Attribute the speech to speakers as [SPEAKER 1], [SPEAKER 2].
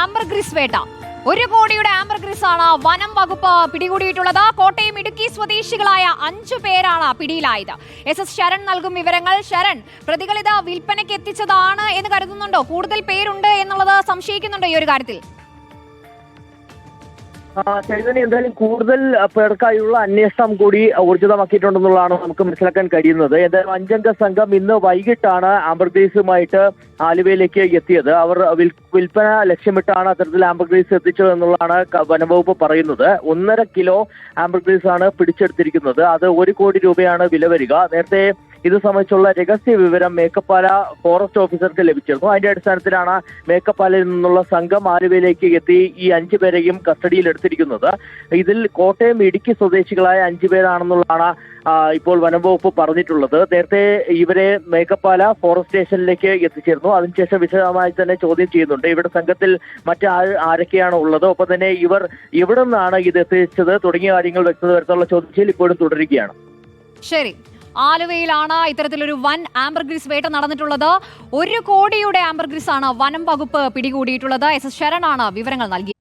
[SPEAKER 1] Ambergris വേട്ട. ഒരു കോടിയുടെ ആംബർഗ്രിസ് ആണ് വനം വകുപ്പ് പിടികൂടിയിട്ടുള്ളത്. കോട്ടയം ഇടുക്കി സ്വദേശികളായ അഞ്ചു പേരാണ് പിടിയിലായത്. എസ് എസ് ശരൺ നൽകും വിവരങ്ങൾ. ശരൺ പ്രതികളിത് വിൽപ്പനയ്ക്ക് എത്തിച്ചതാണ് എന്ന് കരുതുന്നുണ്ടോ? കൂടുതൽ പേരുണ്ട് എന്നുള്ളത് സംശയിക്കുന്നുണ്ടോ ഈ ഒരു കാര്യത്തിൽ?
[SPEAKER 2] ചൈതന്യ എന്തായാലും കൂടുതൽ പേർക്കായുള്ള അന്വേഷണം കൂടി ഊർജിതമാക്കിയിട്ടുണ്ടെന്നുള്ളതാണ് നമുക്ക് മനസ്സിലാക്കാൻ കഴിയുന്നത്. എന്തായാലും അഞ്ചംഗ സംഘം ഇന്ന് വൈകിട്ടാണ് ആംബർഗ്രീസുമായിട്ട് ആലുവയിലേക്ക് എത്തിയത്. അവർ വിൽ- വിൽപ്പന ലക്ഷ്യമിട്ടാണ് അത്തരത്തിൽ ആംബർഗ്രീസ് എത്തിച്ചത് എന്നുള്ളതാണ് വനംവകുപ്പ് പറയുന്നത്. ഒന്നര കിലോ ആംബർഗ്രീസ് ആണ് പിടിച്ചെടുത്തിരിക്കുന്നത്. അത് ഒരു കോടി രൂപയാണ് വില വരിക. നേരത്തെ ഇത് സംബന്ധിച്ചുള്ള രഹസ്യ വിവരം മേക്കപ്പാല ഫോറസ്റ്റ് ഓഫീസർക്ക് ലഭിച്ചിരുന്നു. അതിന്റെ അടിസ്ഥാനത്തിലാണ് മേക്കപ്പാലയിൽ നിന്നുള്ള സംഘം ആലുവയിലേക്ക് എത്തി ഈ അഞ്ചു പേരെയും കസ്റ്റഡിയിൽ എടുത്തിരിക്കുന്നത്. ഇതിൽ കോട്ടയം ഇടുക്കി സ്വദേശികളായ അഞ്ചു പേരാണെന്നുള്ളതാണ് ഇപ്പോൾ വനംവകുപ്പ് പറഞ്ഞിട്ടുള്ളത്. നേരത്തെ ഇവരെ മേക്കപ്പാല ഫോറസ്റ്റ് സ്റ്റേഷനിലേക്ക് എത്തിച്ചിരുന്നു. അതിനുശേഷം വിശദമായി തന്നെ ചോദ്യം ചെയ്യുന്നുണ്ട്. ഇവിടെ സംഘത്തിൽ മറ്റ് ആരൊക്കെയാണ് ഉള്ളത്? ഒപ്പം തന്നെ ഇവർ എവിടെ നിന്നാണ് ഇത് എത്തിച്ചത്? തുടങ്ങിയ കാര്യങ്ങൾ വ്യക്തത വരുത്താനുള്ള ചോദ്യം ഇപ്പോഴും തുടരുകയാണ്.
[SPEAKER 1] ശരി. ആലുവയിലാണ് ഇത്തരത്തിലൊരു വൻ ആംബർഗ്രിസ് വേട്ട നടന്നിട്ടുള്ളത്. ഒരു കോടിയുടെ ആംബർഗ്രിസ് ആണ് വനം വകുപ്പ് പിടികൂടിയിട്ടുള്ളത്. എസ് എസ് ശരണാണ് വിവരങ്ങൾ നൽകി